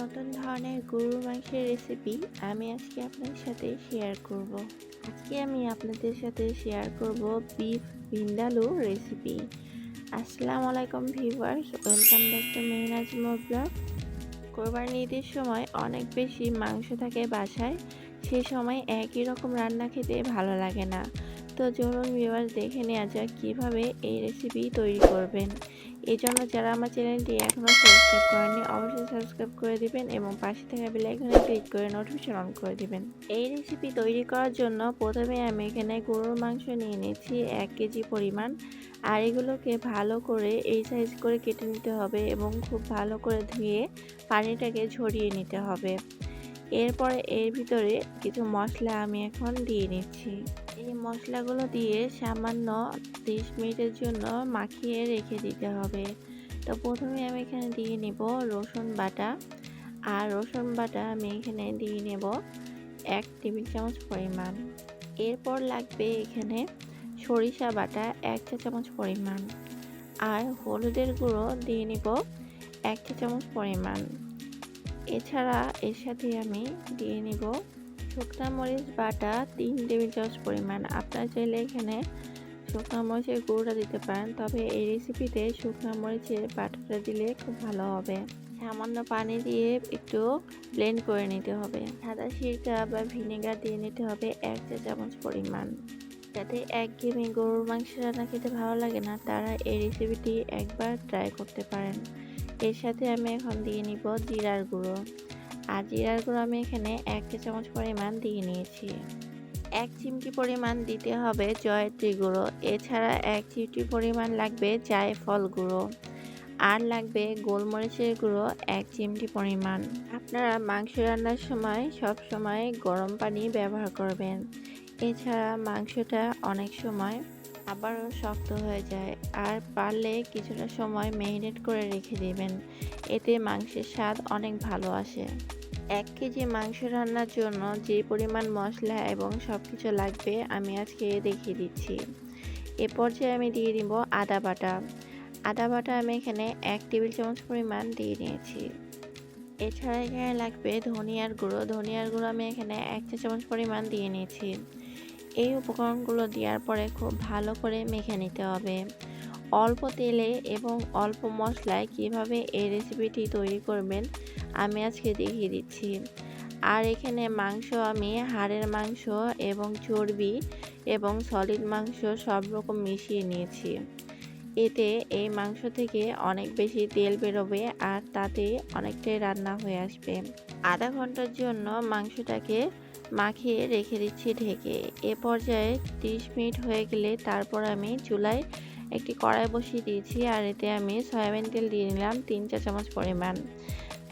নতুন ধরনের গরুর মাংসের রেসিপি আমি আজকে আপনাদের সাথে শেয়ার করব। আজকে আমি আপনাদের সাথে শেয়ার করব বিফ ভিন্ডালু রেসিপি আসসালামু আলাইকুম viewers welcome back to Mehnaz blog কোরবানি ঈদের সময় অনেক বেশি মাংস থাকে বাসায়, সে সময় একই রকম রান্না খেতে ভালো লাগে না। তো চলুন ভিউয়ার্স দেখে নেওয়া যাক কীভাবে এই রেসিপি তৈরি করবেন। এই জন্য যারা আমার চ্যানেলটি এখনও সাবস্ক্রাইব করেননি, অবশ্যই সাবস্ক্রাইব করে দিবেন এবং পাশে থাকা আইকনে ক্লিক করে নোটিফিকেশন অন করে দিবেন। এই রেসিপি তৈরি করার জন্য প্রথমে আমি এখানে গরুর মাংস নিয়ে নিয়েছি এক কেজি পরিমাণ। আর এগুলোকে ভালো করে এই সাইজ করে কেটে নিতে হবে এবং খুব ভালো করে ধুয়ে পানিটাকে ঝরিয়ে নিতে হবে। এরপরে এর ভিতরে কিছু মশলা আমি এখন দিয়ে নিচ্ছি। এই মশলাগুলো দিয়ে সামান্য তিরিশ মিনিটের জন্য মাখিয়ে রেখে দিতে হবে। তো প্রথমে আমি এখানে দিয়ে নেব রসুন বাটা। আর রসুন বাটা আমি এখানে দিয়ে নেব এক টেবিল চামচ পরিমাণ। এরপর লাগবে এখানে সরিষা বাটা এক চা চামচ পরিমাণ। আর হলুদের গুঁড়ো দিয়ে নিব এক চা চামচ পরিমাণ। এছাড়া এর সাথে আমি দিয়ে নিব শুকনা মরিচ বাটা তিন টেবিল চামচ পরিমাণ। আপনারা চাইলে এখানে শুকনো মরিচের গুঁড়োটা দিতে পারেন, তবে এই রেসিপিতে শুকনো মরিচের বাটাটা দিলে খুব ভালো হবে। সামান্য পানি দিয়ে একটু ব্লেন্ড করে নিতে হবে। সাদা সিরকা বা ভিনেগার দিয়ে নিতে হবে এক চা চামচ পরিমাণ। যাতে এক একঘেয়েমি গরুর মাংস রান্না খেতে ভালো লাগে না, তারা এই রেসিপিটি একবার ট্রাই করতে পারেন। এর সাথে আমি এখন দিয়ে নিব জিরার গুঁড়ো। আর জিরার গুঁড়ো আমি এখানে এক চা চামচ পরিমাণ দিয়ে নিয়েছি। এক চিমটি পরিমাণ দিতে হবে জয়ত্রী গুঁড়ো। এছাড়া এক চিমটি পরিমাণ লাগবে জায়ফল গুঁড়ো। আর লাগবে গোলমরিচের গুঁড়ো এক চিমটি পরিমাণ। আপনারা মাংস রান্নার সময় সব সময় গরম পানি ব্যবহার করবেন। এছাড়া মাংসটা অনেক সময় আবারও শক্ত হয়ে যায়। আর পারলে কিছুটা সময় মেরিনেট করে রেখে দেবেন। এতে মাংসের স্বাদ অনেক ভালো আসে। এক কেজি মাংস রান্নার জন্য যে পরিমাণ মশলা এবং সব কিছু লাগবে আমি আজকে দেখিয়ে দিচ্ছি। এ পর্যায়ে আমি দিয়ে দিব আদা বাটা। আদা বাটা আমি এখানে এক টেবিল চামচ পরিমাণ দিয়ে নিয়েছি। এছাড়া এখানে লাগবে ধনিয়ার গুঁড়ো। ধনিয়ার গুঁড়ো আমি এখানে এক চা চামচ পরিমাণ দিয়ে নিয়েছি। এই উপকরণগুলো দেওয়ার পরে খুব ভালো করে মেখে নিতে হবে। অল্প তেলে এবং অল্প মশলায় কীভাবে এই রেসিপিটি তৈরি করবেন, আমি আজকে দেখিয়ে দিচ্ছি। আর এখানে মাংস আমি, হাড়ের মাংস এবং চর্বি এবং সলিড মাংস সব রকম মিশিয়ে নিয়েছি। এতে এই মাংস থেকে অনেক বেশি তেল বেরোবে আর তাতে অনেকটাই রান্না হয়ে আসবে। আধা ঘণ্টার জন্য মাংসটাকে মাখিয়ে রেখে দিচ্ছি ঢেকে। এ পর্যায়ে 30 মিনিট হয়ে গেলে তারপর আমি চুলায় একটি কড়াই বসিয়ে দিয়েছি আর এতে আমি সয়াবিন তেল দিয়ে নিলাম তিন চা চামচ পরিমাণ।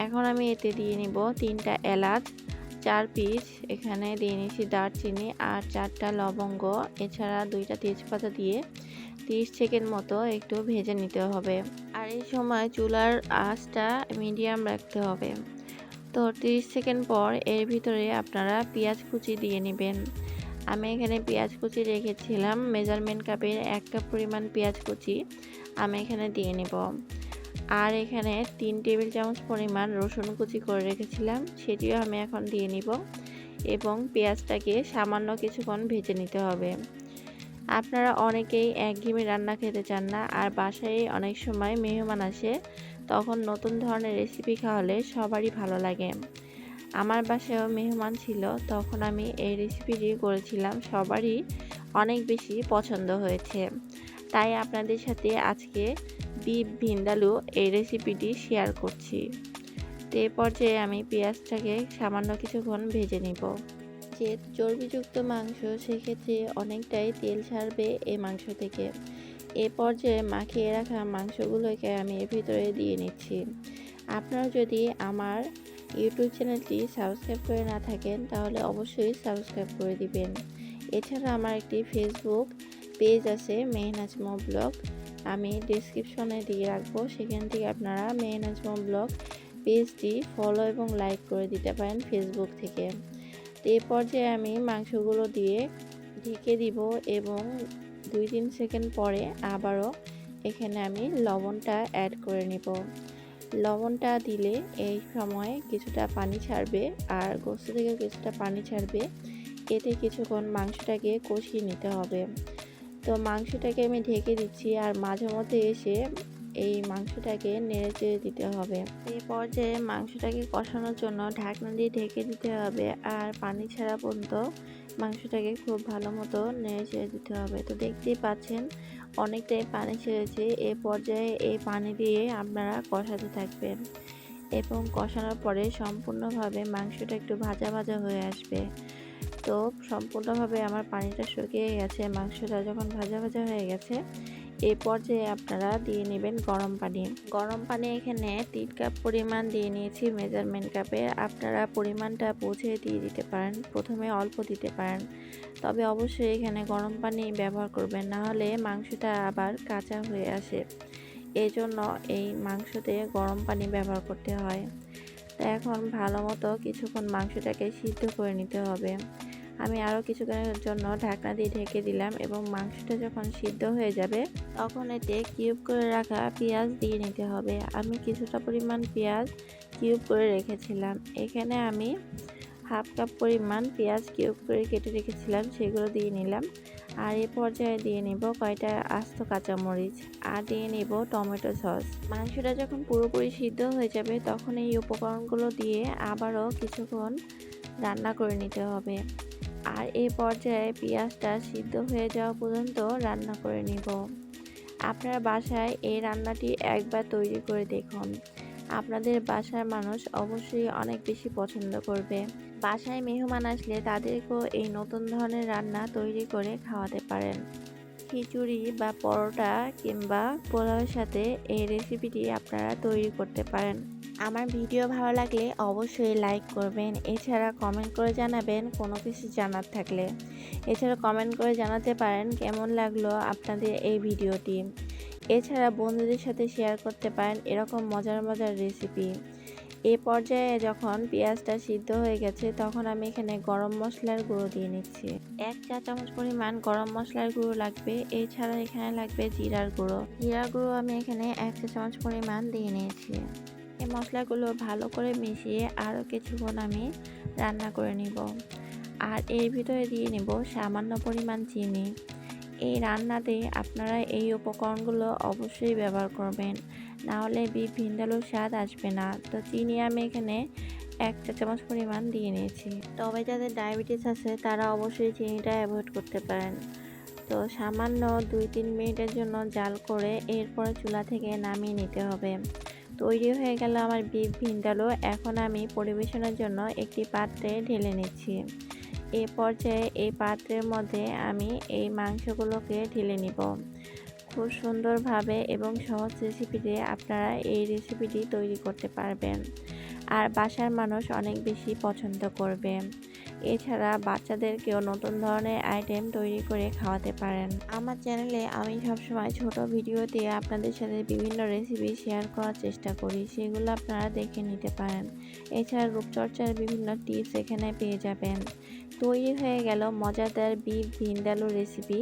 এখন আমি এতে দিয়ে নিব তিনটা এলাচ, চার পিস, এখানে দিয়ে নিচ্ছি দারচিনি আর চারটা লবঙ্গ, এছাড়া দুইটা তেজপাতা দিয়ে তিরিশ সেকেন্ড মতো একটু ভেজে নিতে হবে। আর এই সময় চুলার আঁচটা মিডিয়াম রাখতে হবে। তো তিরিশ সেকেন্ড পর এর ভিতরে আপনারা পেঁয়াজ কুচি দিয়ে নেবেন। আমি এখানে পেঁয়াজ কুচি রেখেছিলাম, মেজারমেন্ট কাপের এক কাপ পরিমাণ পেঁয়াজ কুচি আমি এখানে দিয়ে নেব। আর এখানে তিন টেবিল চামচ পরিমাণ রসুন কুচি করে রেখেছিলাম, সেটিও আমি এখন দিয়ে নিব এবং পেঁয়াজটাকে সামান্য কিছুক্ষণ ভেজে নিতে হবে। আপনারা অনেকেই একঘেয়েমি রান্না খেতে চান না, আর বাসায় অনেক সময় মেহমান আসে, তখন নতুন ধরনের রেসিপি খাওয়ালে সবারই ভালো লাগে। আমার বাসায়ও মেহমান ছিল, তখন আমি এই রেসিপিটি করেছিলাম, সবারই অনেক বেশি পছন্দ হয়েছে। তাই আপনাদের সাথে আজকে বিফ ভিন্দালু এই রেসিপিটি শেয়ার করছি। তো পর্যায়ে আমি পেঁয়াজটাকে সামান্য কিছুক্ষণ ভেজে নিব। যে চর্বিযুক্ত মাংস, সেক্ষেত্রে অনেকটাই তেল ছাড়বে এই মাংস থেকে। এ পর্যায়ে মাখিয়ে রাখা মাংসগুলোকে আমি এর ভিতরে দিয়ে নিচ্ছি। আপনারা যদি আমার ইউটিউব চ্যানেলটি সাবস্ক্রাইব করে না থাকেন, তাহলে অবশ্যই সাবস্ক্রাইব করে দিবেন। এছাড়া আমার একটি ফেসবুক পেজ আছে মেহনাজমো ব্লগ। আমি ডিসক্রিপশনে দিয়ে রাখব। সেখান থেকে আপনারা মেহনাজমো ব্লগ পেজটি ফলো এবং লাইক করে দিতে পারেন ফেসবুক থেকে। এই পর্যায়ে আমি মাংসগুলো দিয়ে ঢেকে দিব এবং দুই তিন সেকেন্ড পরে আবারও এখানে আমি লবণটা অ্যাড করে নিব। লবণটা দিলে এই সময় কিছুটা পানি ছাড়বে আর গোস্ত থেকে কিছুটা পানি ছাড়বে। এতে কিছুক্ষণ মাংসটাকে কষিয়ে নিতে হবে। তো মাংসটাকে আমি ঢেকে দিচ্ছি আর মাঝে মধ্যে এসে এই মাংসটাকে নেড়ে চেড়ে দিতে হবে। এই পর্যায়ে মাংসটাকে কষানোর জন্য ঢাকনা দিয়ে ঢেকে দিতে হবে আর পানি ছাড়া পর্যন্ত মাংসটাকে খুব ভালো মতো নেড়ে চেড়ে দিতে হবে। তো দেখতেই পাচ্ছেন, অনেকটাই পানি ছেড়েছে। এ পর্যায়ে এই পানি দিয়ে আপনারা কষাতে থাকবেন এবং কষানোর পরে সম্পূর্ণভাবে মাংসটা একটু ভাজা ভাজা হয়ে আসবে। তো সম্পূর্ণভাবে আমার পানিটা শুকিয়ে গেছে, মাংসটা যখন ভাজা ভাজা হয়ে গেছে এই পর্যায়ে আপনারা দিয়ে নেবেন গরম পানি। গরম পানি এখানে তিন কাপ পরিমাণ দিয়ে নিয়েছি মেজারমেন্ট কাপে। আপনারা পরিমাণটা বুঝে দিয়ে দিতে পারেন, প্রথমে অল্প দিতে পারেন। তবে অবশ্যই এখানে গরম পানি ব্যবহার করবেন, না হলে মাংসটা আবার কাঁচা হয়ে আসে। এই জন্য এই মাংসতে গরম পানি ব্যবহার করতে হয়। তো এখন ভালো মতো কিছুক্ষণ মাংসটাকে সিদ্ধ করে নিতে হবে। আমি আরও কিছুক্ষণের জন্য ঢাকনা দিয়ে ঢেকে দিলাম এবং মাংসটা যখন সিদ্ধ হয়ে যাবে, তখন এতে কিউব করে রাখা পেঁয়াজ দিয়ে নিতে হবে। আমি কিছুটা পরিমাণ পেঁয়াজ কিউব করে রেখেছিলাম। এখানে আমি হাফ কাপ পরিমাণ পেঁয়াজ কিউব করে কেটে রেখেছিলাম, সেগুলো দিয়ে নিলাম। আর এ পর্যায়ে দিয়ে নেব কয়টা আস্ত কাঁচামরিচ আর দিয়ে নেব টমেটো সস। মাংসটা যখন পুরোপুরি সিদ্ধ হয়ে যাবে, তখন এই উপকরণগুলো দিয়ে আবারও কিছুক্ষণ রান্না করে নিতে হবে। আর এই পর্যায়ে পেঁয়াজটা সিদ্ধ হয়ে যাওয়া পর্যন্ত রান্না করে নিব। আপনার বাসায় এই রান্নাটি একবার তৈরি করে দেখুন। আপনাদের বাসার মানুষ অবশ্যই অনেক বেশি পছন্দ করবে। বাসায় মেহমান আসলে তাদেরকেও এই নতুন ধরনের রান্না তৈরি করে খাওয়াতে পারেন। খিচুড়ি বা পরোটা কিংবা পোলাওয়ের সাথে এই রেসিপিটি আপনারা তৈরি করতে পারেন। আমার ভিডিও ভালো লাগলে অবশ্যই লাইক করবেন। এছাড়া কমেন্ট করে জানাবেন কোনো কিছু জানার থাকলে। এছাড়া কমেন্ট করে জানাতে পারেন কেমন লাগল আপনাদের এই ভিডিওটি। এছাড়া বন্ধুদের সাথে শেয়ার করতে পারেন এরকম মজার মজার রেসিপি এ পর্যায়ে যখন পেঁয়াজটা সিদ্ধ হয়ে গেছে, তখন আমি এখানে গরম মশলার গুঁড়ো দিয়ে নিচ্ছি। এক চা চামচ পরিমাণ গরম মশলার গুঁড়ো লাগবে। এছাড়া এখানে লাগবে জিরার গুঁড়ো। জিরার গুঁড়ো আমি এখানে এক চা চামচ পরিমাণ দিয়ে নিয়েছি। এই মশলাগুলো ভালো করে মিশিয়ে আরও কিছুক্ষণ আমি রান্না করে নিব। আর এর ভিতরে দিয়ে নেব সামান্য পরিমাণ চিনি। এই রান্নাতে আপনারা এই উপকরণগুলো অবশ্যই ব্যবহার করবেন, না হলে বিফ ভিন্দালুর স্বাদ আসবে না। তো চিনি আমি এখানে এক চা চামচ পরিমাণ দিয়ে নিয়েছি। তবে যাদের ডায়াবেটিস আছে, তারা অবশ্যই চিনিটা অ্যাভয়েড করতে পারেন। তো সামান্য দুই তিন মিনিটের জন্য জাল করে এরপরে চুলা থেকে নামিয়ে নিতে হবে। তৈরি হয়ে গেল আমার বিফ ভিন্ডালো এখন আমি পরিবেশনের জন্য একটি পাত্রে ঢেলে নিচ্ছি। এ পর্যায়ে এই পাত্রের মধ্যে আমি এই মাংসগুলোকে ঢেলে নিব। খুব সুন্দরভাবে এবং সহজ রেসিপিতে আপনারা এই রেসিপিটি তৈরি করতে পারবেন। আর বাসার মানুষ অনেক বেশি পছন্দ করবে। এছাড়া বাচ্চাদেরকেও নতুন ধরনের আইটেম তৈরি করে খাওয়াতে পারেন। আমার চ্যানেলে আমি সবসময় ছোট ভিডিওতে আপনাদের সাথে বিভিন্ন রেসিপি শেয়ার করার চেষ্টা করি, সেগুলো আপনারা দেখে নিতে পারেন। এছাড়া রূপচর্চার বিভিন্ন টিপস এখানে পেয়ে যাবেন। তৈরি হয়ে গেল মজাদার বিফ ভিন্ডালু রেসিপি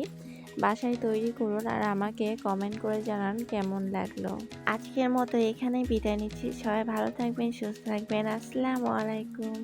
বাসায় তৈরি করুন আর আমাকে কমেন্ট করে জানান কেমন লাগল। আজকের মতো এখানেই বিদায় নিচ্ছি। সবাই ভালো থাকবেন, সুস্থ থাকবেন। আসসালামু আলাইকুম।